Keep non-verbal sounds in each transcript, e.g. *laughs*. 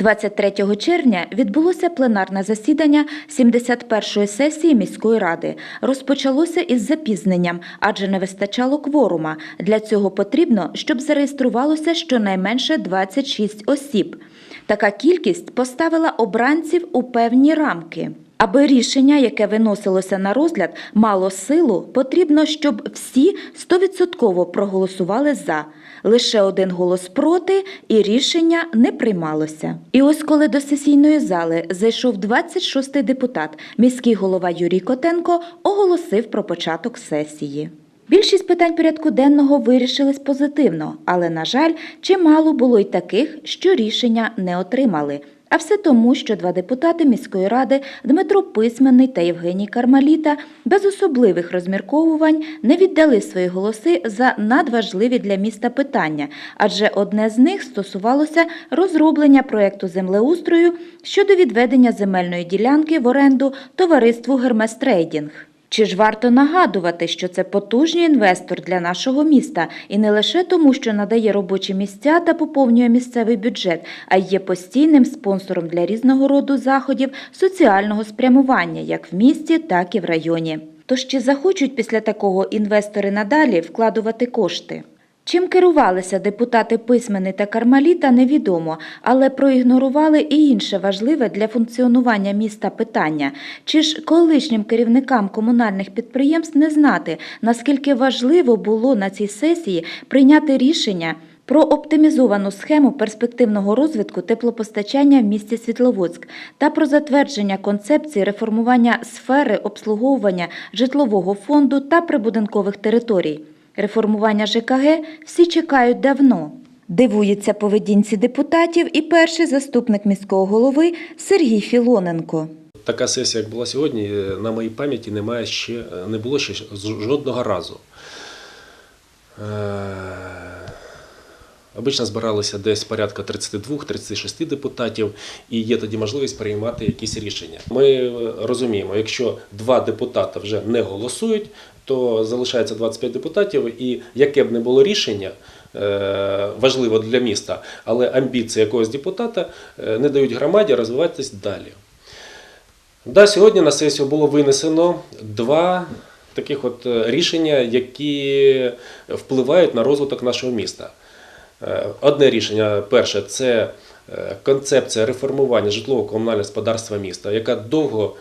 23 червня відбулося пленарне засідання 71-ї сесії міської ради. Розпочалося із запізненням, адже не вистачало кворума. Для цього потрібно, щоб зареєструвалося щонайменше 26 осіб. Така кількість поставила обранців у певні рамки. Аби рішення, яке виносилося на розгляд, мало силу, потрібно, щоб всі 100% проголосували за. Лише один голос проти, і рішення не приймалося. І ось коли до сесійної зали зайшов 26-й депутат, міський голова Юрій Котенко оголосив про початок сесії. Більшість питань порядку денного вирішились позитивно, але, на жаль, чимало було й таких, що рішення не отримали. А все тому, що два депутати міської ради Дмитро Письменний та Євгеній Кармаліта без особливих розмірковувань не віддали свої голоси за надважливі для міста питання, адже одне з них стосувалося розроблення проекту землеустрою щодо відведення земельної ділянки в оренду товариству Герместрейдінг. Чи ж варто нагадувати, що це потужний інвестор для нашого міста, і не лише тому, що надає робочі місця та поповнює місцевий бюджет, а й є постійним спонсором для різного роду заходів соціального спрямування, як в місті, так і в районі. Тож чи захочуть після такого інвестори надалі вкладувати кошти? Чим керувалися депутати Письменний та Кармаліта, невідомо, але проігнорували і інше важливе для функціонування міста питання. Чи ж колишнім керівникам комунальних підприємств не знати, наскільки важливо було на цій сесії прийняти рішення про оптимізовану схему перспективного розвитку теплопостачання в місті Світловодськ та про затвердження концепції реформування сфери обслуговування житлового фонду та прибудинкових територій. Реформування ЖКГ всі чекають давно. Дивується поведінці депутатів і перший заступник міського голови Сергій Філоненко. Така сесія, як була сьогодні, е, на моїй пам'яті немає ще, е, не було ще жодного разу. Е, Обично збиралися десь порядка 32-36 депутатів, і є тоді можливість приймати якісь рішення. Ми розуміємо, якщо два депутати вже не голосують, то залишається 25 депутатів, і яке б не було рішення е, важливо для міста, але амбіції якогось депутата е, не дають громаді розвиватись далі. Да, сьогодні на сесію було винесено два таких от е, рішення, які впливають на розвиток нашого міста. Одне рішення, перше, це концепція реформування житлово-комунального господарства міста, яка довго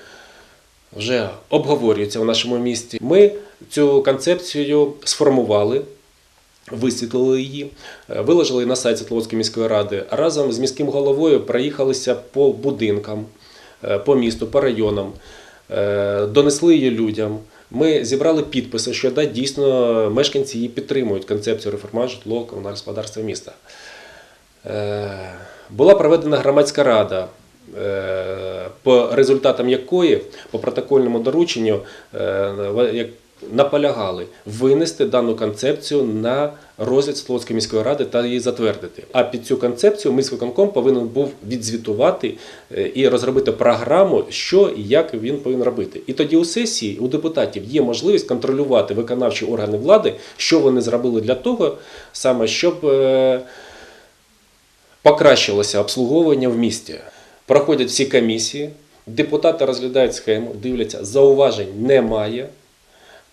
вже обговорюється в нашому місті. Ми цю концепцію сформували. Висвітлили її, е, виложили на сайт Світловодської міської ради. Разом з міським головою проїхалися по будинкам, е, по місту, по районам, е, донесли її людям. Ми зібрали підписи, що да, дійсно мешканці її підтримують концепцію реформування житлового комунального господарства міста. Була проведена громадська рада, по результатам якої, по протокольному дорученню, е, наполягали винести дану концепцію на розгляд Світловодської міської ради та її затвердити. А під цю концепцію міськвиконком повинен був відзвітувати е, і розробити програму, що і як він повинен робити. І тоді у сесії у депутатів є можливість контролювати виконавчі органи влади, що вони зробили для того, саме щоб. е, покращилося обслуговування в місті. Проходять всі комісії, депутати розглядають схему, дивляться, зауважень немає,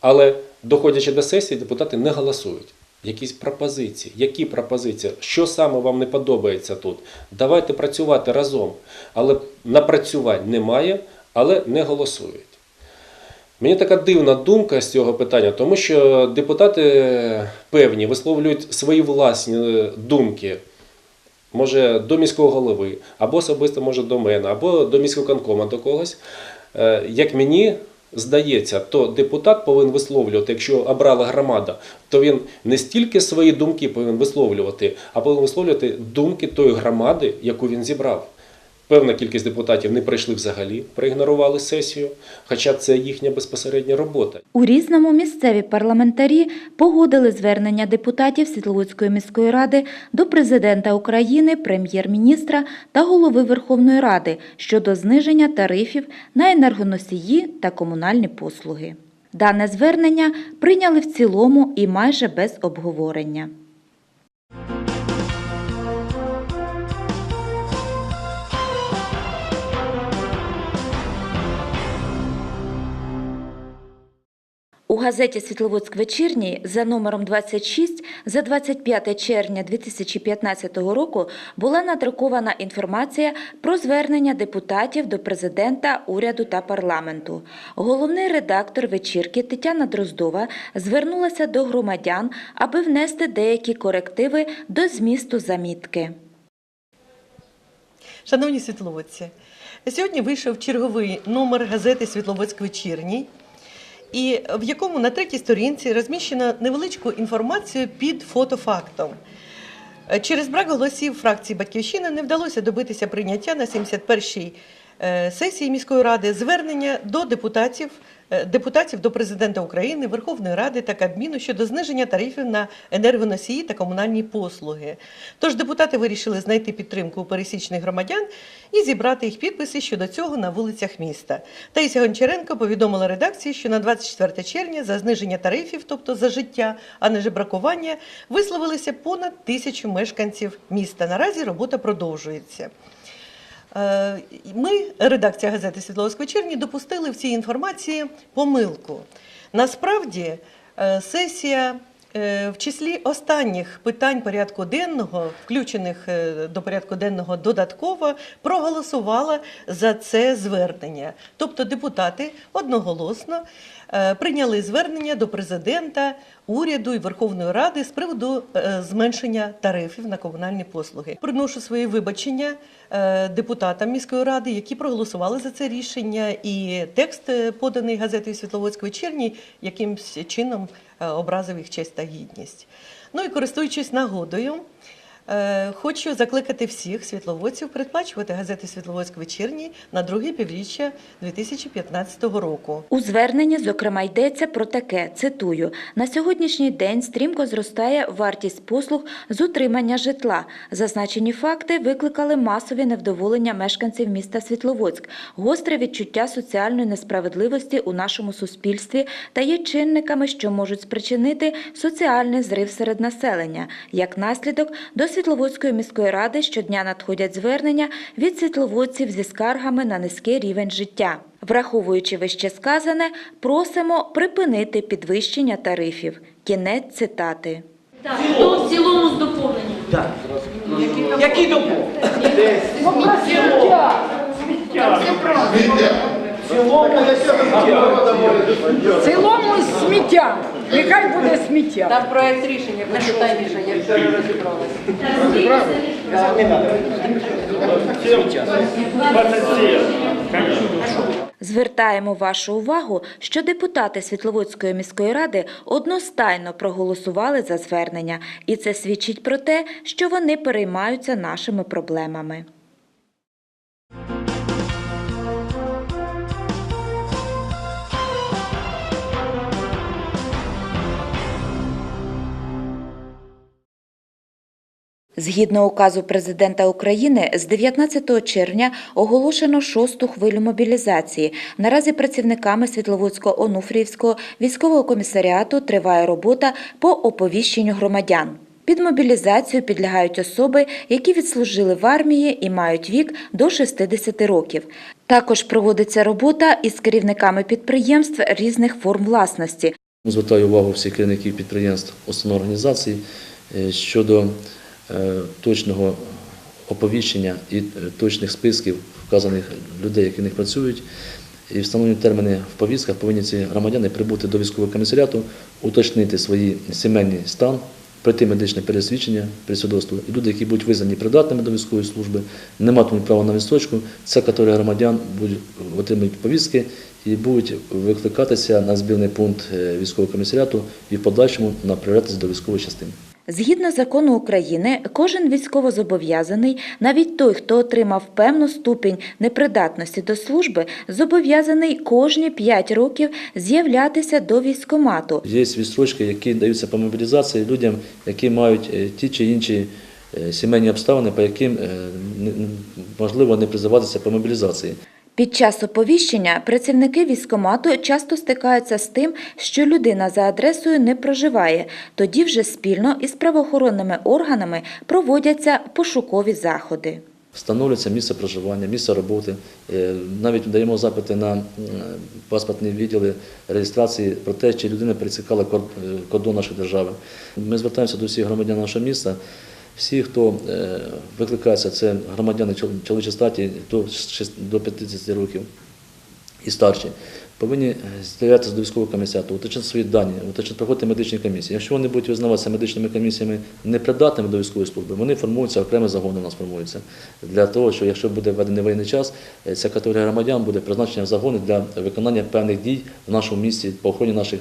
але доходячи до сесії, депутати не голосують. Якісь пропозиції, які пропозиції, що саме вам не подобається тут? Давайте працювати разом. Але напрацювань немає, але не голосують. Мені така дивна думка з цього питання, тому що депутати певні висловлюють свої власні е, думки може до міського голови, або особисто може до мене, або до міського конкома до когось. Е, Як мені здається, то депутат повинен висловлювати, якщо обрала громада, то він не стільки свої думки повинен висловлювати, а повинен висловлювати думки тої громади, яку він зібрав. Певна кількість депутатів не прийшли взагалі, проігнорували сесію, хоча це їхня безпосередня робота. У різному місцеві парламентарі погодили звернення депутатів Світловодської міської ради до президента України, прем'єр-міністра та голови Верховної Ради щодо зниження тарифів на енергоносії та комунальні послуги. Дане звернення прийняли в цілому і майже без обговорення. Газеті Світловодськ вечірній за номером 26 за 25 червня 2015 року була надрукована інформація про звернення депутатів до президента, уряду та парламенту. Головний редактор вечірки Тетяна Дроздова звернулася до громадян, аби внести деякі корективи до змісту замітки. Шановні світловодці, сьогодні вийшов черговий номер газети Світловодськ вечірній, і в якому на третій сторінці розміщено невеличку інформацію під фотофактом. Е, Через брак голосів фракції Батьківщина не вдалося добитися прийняття на 71-й е, сесії міської ради звернення до депутатів, депутатів до президента України, Верховної Ради та Кабміну щодо зниження тарифів на енергоносії та комунальні послуги. Тож депутати вирішили знайти підтримку у пересічних громадян і зібрати їх підписи щодо цього на вулицях міста. Таїся Гончаренко повідомила редакції, що на 24 червня за зниження тарифів, тобто за життя, а не жебракування, висловилися понад тисячу мешканців міста. Наразі робота продовжується. Е, Ми, редакція газети Світловськ вечірні, допустили в цій інформації помилку. Насправді, е, сесія е, в числі останніх питань порядку денного, включених до порядку денного додатково, проголосувала за це звернення. Тобто депутати одноголосно прийняли звернення до президента, уряду і Верховної Ради з приводу е, зменшення тарифів на комунальні послуги. Приношу свої вибачення е, депутатам міської ради, які проголосували за це рішення, і текст е, поданий газетою Світловодськ вечірній якимсь чином е, образив їх честь та гідність. Ну і користуючись нагодою. Е, Хочу закликати всіх світловодців передплачувати газети Світловодськ вечірній на друге півріччя 2015 року. У зверненні, зокрема, йдеться про таке, цитую, «На сьогоднішній день стрімко зростає вартість послуг з утримання житла. Зазначені факти викликали масові невдоволення мешканців міста Світловодськ, гостре відчуття соціальної несправедливості у нашому суспільстві та є чинниками, що можуть спричинити соціальний зрив серед населення. Як наслідок, до Світловодської міської ради щодня надходять звернення від світловодців зі скаргами на низький рівень життя. Враховуючи вище сказане, просимо припинити підвищення тарифів. Кінець цитати. Так, то в цілому з доповненням. Так. Які доповнення? В цілому сміття. Нехай буде сміття. Там проект рішення почитайте, я вчора розібралася. Звертаємо вашу увагу, що депутати Світловодської міської ради одностайно проголосували за звернення, і це свідчить про те, що вони переймаються нашими проблемами. Згідно указу президента України, з 19 червня оголошено шосту хвилю мобілізації. Наразі працівниками Світловодського Онуфріївського військового комісаріату триває робота по оповіщенню громадян. Під мобілізацію підлягають особи, які відслужили в армії і мають вік до 60 років. Також проводиться робота із керівниками підприємств різних форм власності, Звертаю увагу всіх керівників підприємств, установ організацій е, щодо точного оповіщення і е, точних списків вказаних людей, які в них працюють. І встановлені терміни в повістках повинні ці громадяни прибути до військового комісаріату, уточнити свої сімейний стан, пройти медичне пересвідчення, присвідоцтво. І люди, які будуть визнані придатними до військової служби, не матимуть права на відстрочку, ця категорія громадян будуть отримують повістки і будуть викликатися на збірний пункт е, військового комісаріату і в подальшому на до військової частини. Згідно закону України, кожен військовозобов'язаний, навіть той, хто отримав певну ступінь непридатності до служби, зобов'язаний кожні 5 років з'являтися до військомату. Є відстрочки, які даються по мобілізації людям, які мають е, ті чи інші е, сімейні обставини, по яким е, можливо не призиватися по мобілізації. Під час оповіщення працівники військомату часто стикаються з тим, що людина за адресою не проживає. Тоді вже спільно із правоохоронними органами проводяться пошукові заходи. Встановлюється місце проживання, місце роботи. Е, Навіть даємо запити на паспортні відділи реєстрації про те, чи людина пересікала е, кордон нашої держави. Ми звертаємося до всіх громадян нашого міста. Всі, хто е, викликається, це громадяни чол- чоловічої статі до 50 років і старші, повинні е, з'являтися до військового комісаріату, уточнити свої дані, уточнити проходити медичні комісії. Якщо вони будуть визнаватися медичними комісіями непридатними до військової служби, вони формуються, окремі загони у нас формуються. Для того, що якщо буде введений воєнний час, е, ця категорія громадян буде призначена в загони для виконання певних дій в нашому місті по охороні наших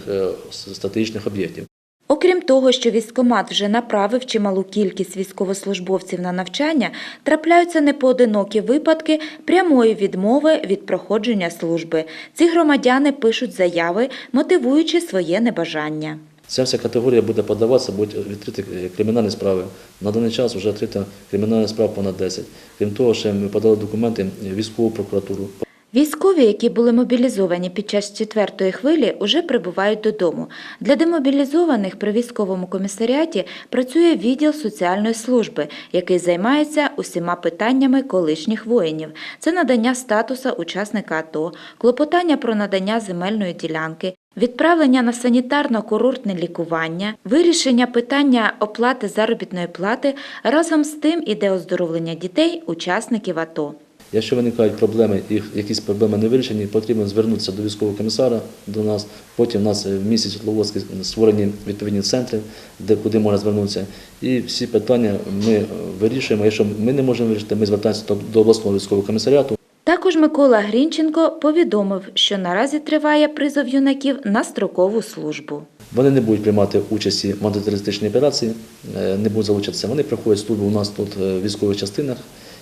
стратегічних об'єктів. Окрім того, що військомат вже направив чималу кількість військовослужбовців на навчання, трапляються непоодинокі випадки прямої відмови від проходження служби. Ці громадяни пишуть заяви, мотивуючи своє небажання. Ця вся категорія буде подаватися, будуть відкриті е, кримінальні справи. На даний час вже відкрита кримінальна справа понад 10. Крім того, ще ми подали документи в військову прокуратуру. Військові, які були мобілізовані під час четвертої хвилі, уже прибувають додому. Для демобілізованих при військовому комісаріаті працює відділ соціальної служби, який займається усіма питаннями колишніх воїнів. Це надання статуса учасника АТО, клопотання про надання земельної ділянки, відправлення на санітарно-курортне лікування, вирішення питання оплати заробітної плати. Разом з тим іде оздоровлення дітей, учасників АТО. Якщо виникають проблеми і якісь проблеми не вирішені, потрібно звернутися до військового комісара до нас. Потім у нас в місті Світловодській створені відповідні центри, де куди можна звернутися. І всі питання ми вирішуємо. Якщо ми не можемо вирішити, ми звертаємося до- обласного військового комісаріату. Також Микола Грінченко повідомив, що наразі триває призов юнаків на строкову службу. Вони не будуть приймати участі в антитерористичній операції, е, не будуть залучатися. Вони проходять службу у нас тут е, в військових частинах,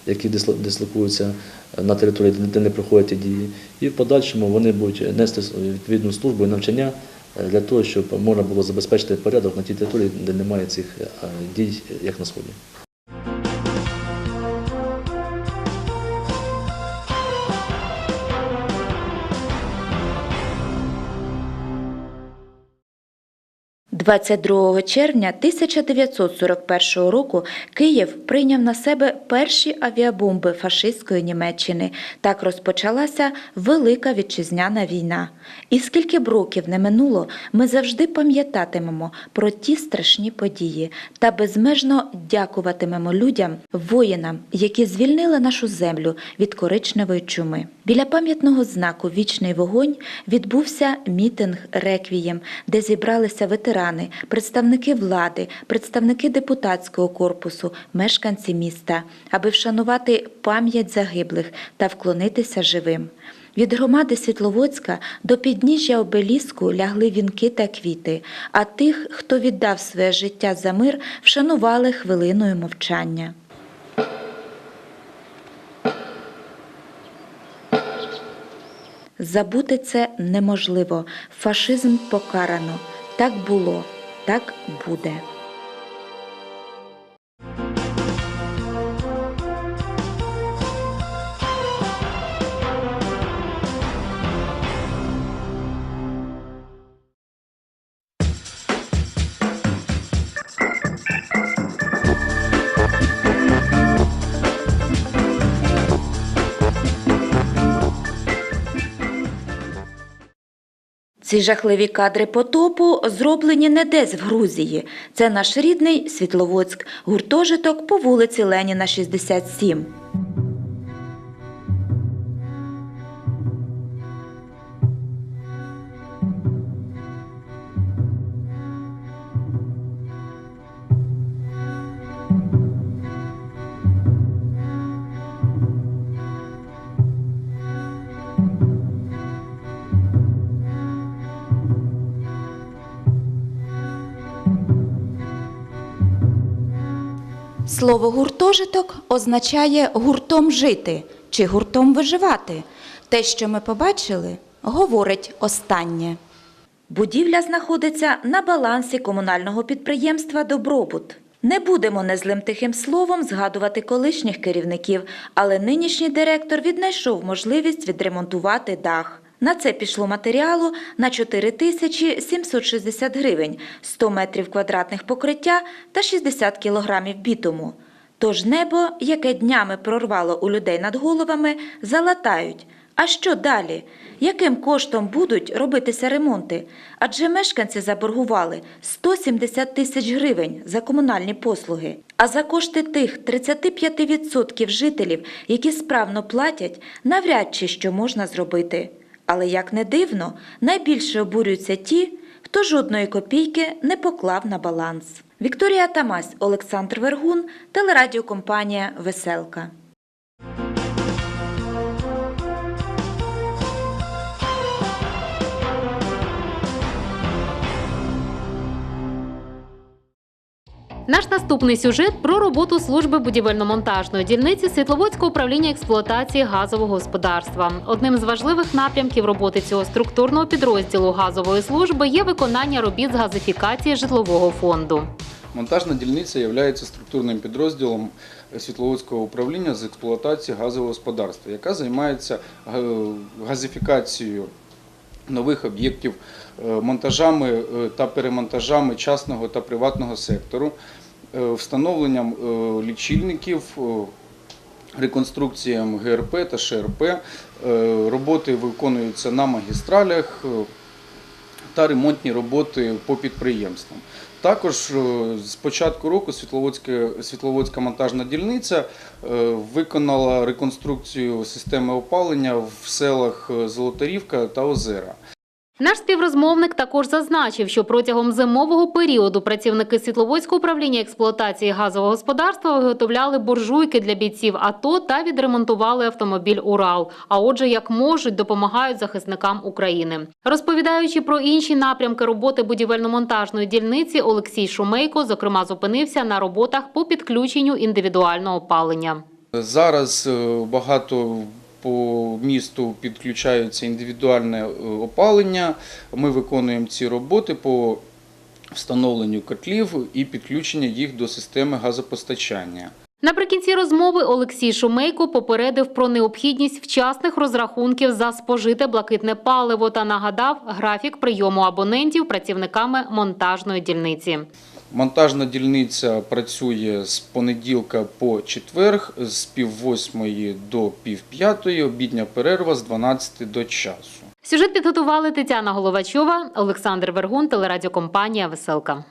які дислокуються на території, де не проходять ті дії. І в подальшому вони будуть нести відповідну службу і навчання е, для того, щоб можна було забезпечити порядок на тій території, де немає цих е, дій, як на сході. – 22 червня 1941 року Київ прийняв на себе перші авіабомби фашистської Німеччини. Так розпочалася Велика Вітчизняна війна. І скільки б років не минуло, ми завжди пам'ятатимемо про ті страшні події та безмежно дякуватимемо людям, воїнам, які звільнили нашу землю від коричневої чуми. Біля пам'ятного знаку Вічний вогонь відбувся мітинг реквієм, де зібралися ветерани, представники влади, представники депутатського корпусу, мешканці міста, аби вшанувати пам'ять загиблих та вклонитися живим. Від громади Світловодська до підніжжя обеліску лягли вінки та квіти, а тих, хто віддав своє життя за мир, вшанували хвилиною мовчання. Забути це неможливо. Фашизм покарано. Так було, так буде. Ці жахливі кадри потопу зроблені не десь в Грузії. Це наш рідний Світловодськ, гуртожиток по вулиці Леніна, 67. Слово гуртожиток означає гуртом жити чи гуртом виживати. Те, що ми побачили, говорить останнє. Будівля знаходиться на балансі комунального підприємства Добробут. Не будемо незлим тихим словом згадувати колишніх керівників, але нинішній директор віднайшов можливість відремонтувати дах. На це пішло матеріалу на 4 тисячі 760 гривень, 100 метрів квадратних покриття та 60 кілограмів бітуму. Тож небо, яке днями прорвало у людей над головами, залатають. А що далі? Яким коштом будуть робитися ремонти? Адже мешканці заборгували 170 тисяч гривень за комунальні послуги. А за кошти тих 35% жителів, які справно платять, навряд чи що можна зробити. Але як не дивно, найбільше обурюються ті, хто жодної копійки не поклав на баланс. Вікторія Тамась, Олександр Вергун, телерадіокомпанія Веселка. Наш наступний сюжет про роботу служби будівельно-монтажної дільниці Світловодського управління експлуатації газового господарства. Одним з важливих напрямків роботи цього структурного підрозділу газової служби є виконання робіт з газифікації житлового фонду. Монтажна дільниця є структурним підрозділом Світловодського управління з експлуатації газового господарства, яка займається е, газифікацією нових об'єктів, е, монтажами е, та перемонтажами частного та приватного сектору, е, встановленням лічильників, реконструкціям ГРП та ШРП. Роботи виконуються на магістралях, та ремонтні роботи по підприємствам. Також е, з початку року Світловодська, Світловодська монтажна дільниця е, виконала реконструкцію системи опалення в селах е, Золотарівка та Озера. Наш співрозмовник також зазначив, що протягом зимового періоду працівники Світловодського управління експлуатації газового господарства виготовляли буржуйки для бійців АТО та відремонтували автомобіль Урал. А отже, як можуть, допомагають захисникам України. Розповідаючи про інші напрямки роботи будівельно-монтажної дільниці, Олексій Шумейко зокрема зупинився на роботах по підключенню індивідуального опалення. Зараз е, багато по місту підключаються індивідуальне е, опалення. Ми виконуємо ці роботи по встановленню котлів і підключення їх до системи газопостачання. Наприкінці розмови Олексій Шумейко попередив про необхідність вчасних розрахунків за спожите блакитне паливо та нагадав графік прийому абонентів працівниками монтажної дільниці. Монтажна дільниця працює з понеділка по четверг з пів восьмої до пів п'ятої, обідня перерва з 12 до часу. Сюжет підготували Тетяна Головачова, Олександр Вергун, телерадіокомпанія Веселка.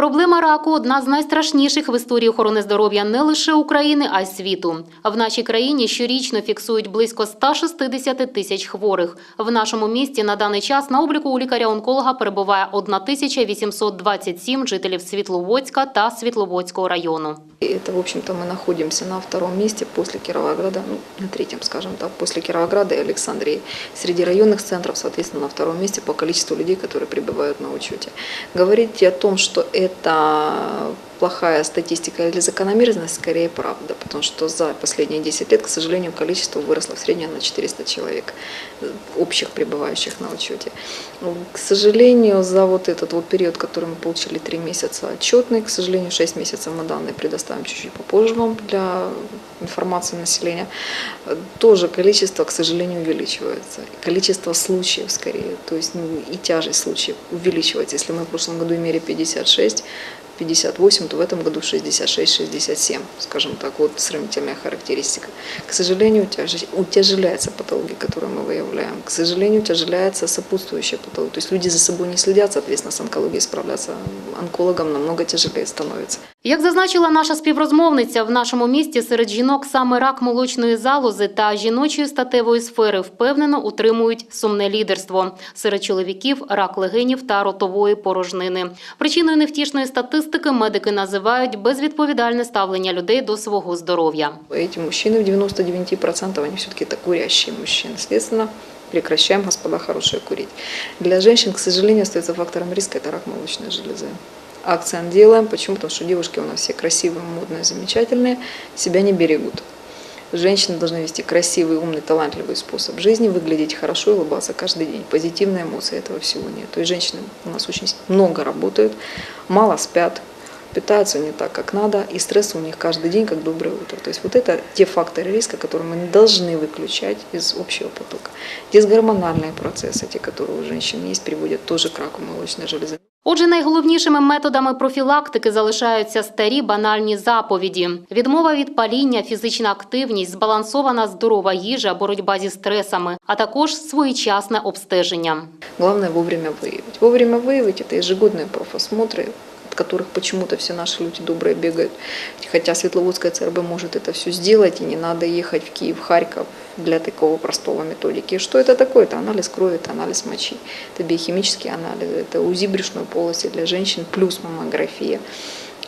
Проблема раку одна з найстрашніших в історії охорони здоров'я не лише України, а й світу. В нашій країні щорічно фіксують близько 160 тисяч хворих. В нашому місті на даний час на обліку у лікаря-онколога перебуває 1827 жителів Світловодська та Світловодського району. И Это, в общем-то, мы находимся на втором месте после Кировограда, ну, на третьем, скажем так, после Кировограда и Александрии. Среди районных центров, соответственно, на втором месте по количеству людей, которые прибывают на учете. Говорить о том, что это плохая статистика или закономерность, скорее правда, потому что за последние 10 лет, к сожалению, количество выросло в среднем на 400 человек общих пребывающих на учете. К сожалению, за вот этот вот период, который мы получили 3 месяца отчетный, к сожалению, 6 месяцев мы данные предоставим чуть-чуть попозже вам для информации населения, тоже количество, к сожалению, увеличивается. Количество случаев, скорее, то есть ну, и тяжесть случаев увеличивается. Если мы в прошлом году имели 56, 58, то в этом году 66-67, скажем так, вот сравнительная характеристика. К сожалению, утяж- утяжеляется патология, которую мы выявляем. К сожалению, утяжеляется сопутствующая патология. То есть люди за собой не следят, соответственно, с онкологией справляться онкологам намного тяжелее становится. Як зазначила наша співрозмовниця, в нашому місті серед жінок саме рак молочної залози та жіночої статевої сфери впевнено утримують сумне лідерство. Серед чоловіків рак легенів та ротової порожнини. Причиною невтішної статистики медики називають безвідповідальне ставлення людей до свого здоров'я. Эти мужчины в 99% они все-таки это курящие мужчины. Следственно, прекращаем, господа, хорошие курить. Для женщин, к сожалению, остается фактором риска – это рак молочной железы. Акцент делаем. Почему? Потому что девушки у нас все красивые, модные, замечательные, себя не берегут. Женщины должны вести красивый, умный, талантливый способ жизни, выглядеть хорошо и улыбаться каждый день. Позитивные эмоции этого всего нет. То есть женщины у нас очень много работают, мало спят, питаются не так, как надо, и стресс у них каждый день, как доброе утро. То есть вот это те факторы риска, которые мы должны выключать из общего потока. Дисгормональные процессы, те, которые у женщин есть, приводят тоже к раку молочной железы. Отже, найголовнішими методами профілактики залишаються старі банальні заповіді: відмова від паління, фізична активність, збалансована здорова їжа, боротьба зі стресами, а також своєчасне обстеження. Главное вовремя выявить. Вовремя выявить – это ежегодные профосмотры, от которых почему-то все наши люди добрые бегают. Хотя Светловодская ЦРБ может это все сделать, и не надо ехать в Киев, Харьков для такого простого методики. Что это такое? Это анализ крови, это анализ мочи, это биохимический анализ, это УЗИ брюшной полости для женщин плюс маммография.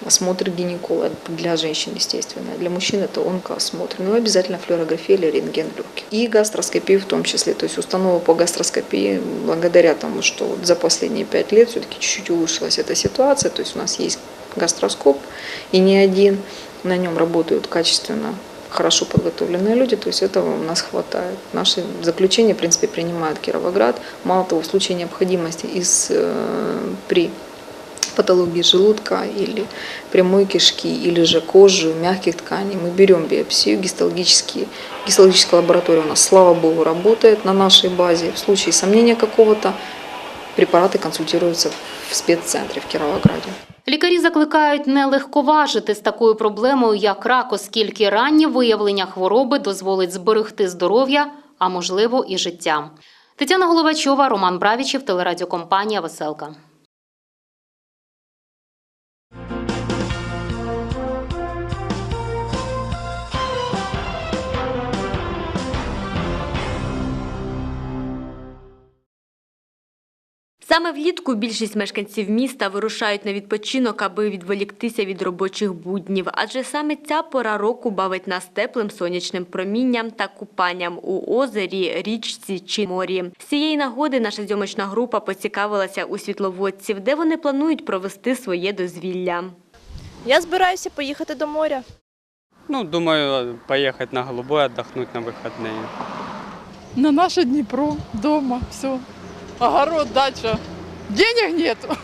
Осмотр гинеколога для женщин, естественно. Для мужчин это онкоосмотр. Ну обязательно флюорография или рентген легких. И гастроскопию в том числе. То есть установка по гастроскопии благодаря тому, что вот за последние пять лет все-таки чуть-чуть улучшилась эта ситуация. То есть у нас есть гастроскоп и не один. На нем работают качественно хорошо подготовленные люди, то есть этого у нас хватает. Наши заключения, в принципе, принимает Кировоград. Мало того, в случае необходимости из, э, при патологии желудка или прямой кишки, или же кожи, мягких тканей. Мы берем биопсию, гистологические, гистологическая лаборатория у нас, слава богу, работает на нашей базе. В случае сомнения какого-то препараты консультируются в спеццентре в Кировограде. Лікарі закликають не легковажити з такою проблемою, як рак, оскільки раннє виявлення хвороби дозволить зберегти здоров'я, а можливо і життя. Тетяна Головачова, Роман Бравічев, телерадіокомпанія Веселка. Саме влітку більшість мешканців міста вирушають на відпочинок, аби відволіктися від робочих буднів. Адже саме ця пора року бавить нас теплим сонячним промінням та купанням у озері, річці чи морі. З цієї нагоди наша зйомочна група поцікавилася у світловодців, де вони планують провести своє дозвілля. Я збираюся поїхати до моря. Ну, думаю, поехать на Голубой, отдохнуть на выходные. На наше Днепро, дома, все. Огород, дача. Денег нету.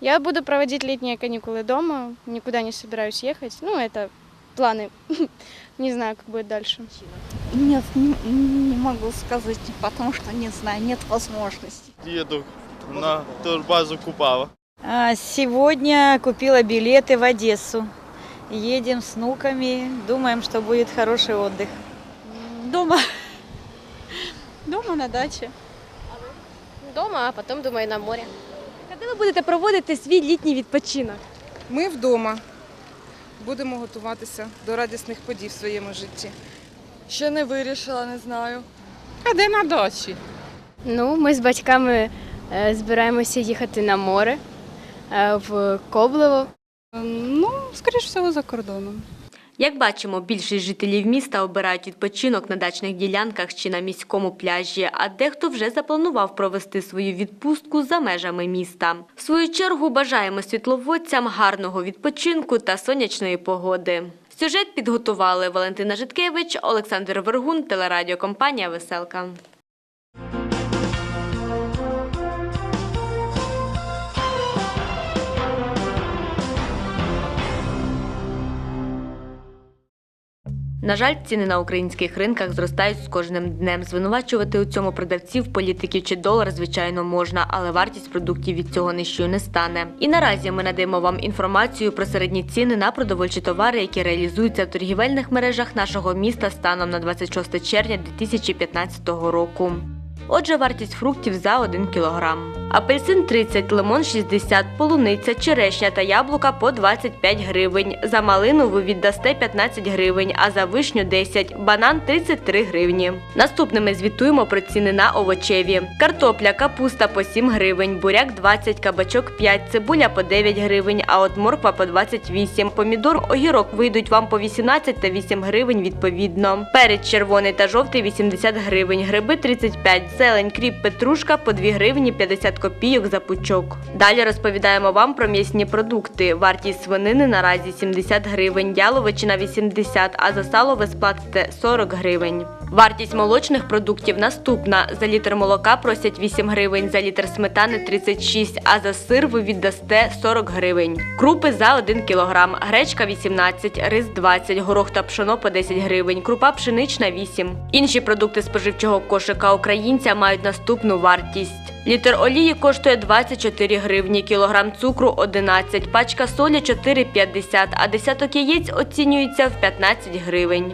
Я буду проводить летние каникулы дома, никуда не собираюсь ехать. Ну, это планы. *laughs* Не знаю, как будет дальше. Нет, не, не могу сказать, потому что не знаю, нет возможности. Еду на турбазу Купава. Сегодня купила билеты в Одессу. Едем с внуками, думаем, что будет хороший отдых. Дома. Дома на даче. Дома, а потом, думаю, на море. Де ви будете проводити свій літній відпочинок? Ми вдома. Будемо готуватися до радісних подій в своєму житті. Ще не вирішила, не знаю. А де на дачі? Ну, ми з батьками е, збираємося їхати на море е, в Коблево. Ну, скоріш всього, за кордоном. Як бачимо, більшість жителів міста обирають відпочинок на дачних ділянках чи на міському пляжі, а дехто вже запланував провести свою відпустку за межами міста. В свою чергу бажаємо світловодцям гарного відпочинку та сонячної погоди. Сюжет підготували Валентина Житкевич, Олександр Вергун, телерадіокомпанія Веселка. На жаль, ціни на українських ринках зростають з кожним днем. Звинувачувати у цьому продавців, політиків чи долар, звичайно, можна, але вартість продуктів від цього нижчою не стане. І наразі ми надаємо вам інформацію про середні ціни на продовольчі товари, які реалізуються в торгівельних мережах нашого міста станом на 26 червня 2015 року. Отже, вартість фруктів за 1 кілограм. Апельсин 30, лимон 60, полуниця, черешня та яблука по 25 гривень. За малину ви віддасте 15 гривень, а за вишню 10, банан 33 гривні. Наступними звітуємо про ціни на овочеві. Картопля, капуста по 7 гривень, буряк 20, кабачок 5, цибуля по 9 гривень, а от морква по 28. Помідор, огірок вийдуть вам по 18 та 8 гривень відповідно. Перець червоний та жовтий 80 гривень, гриби 35, зелень, кріп, петрушка по 2 гривні 50 копійок за пучок. Далі розповідаємо вам про м'ясні продукти. Вартість свинини наразі 70 гривень, яловичина 80, а за сало ви сплатите 40 гривень. Вартість молочних продуктів наступна. За літр молока просять 8 гривень, за літр сметани 36, а за сир ви віддасте 40 гривень. Крупи за 1 кілограм, гречка 18, рис 20, горох та пшоно по 10 гривень, крупа пшенична 8. Інші продукти споживчого кошика українця мають наступну вартість. Літр олії коштує 24 гривні, кілограм цукру 11, пачка солі 4,50, а десяток яєць оцінюється в 15 гривень.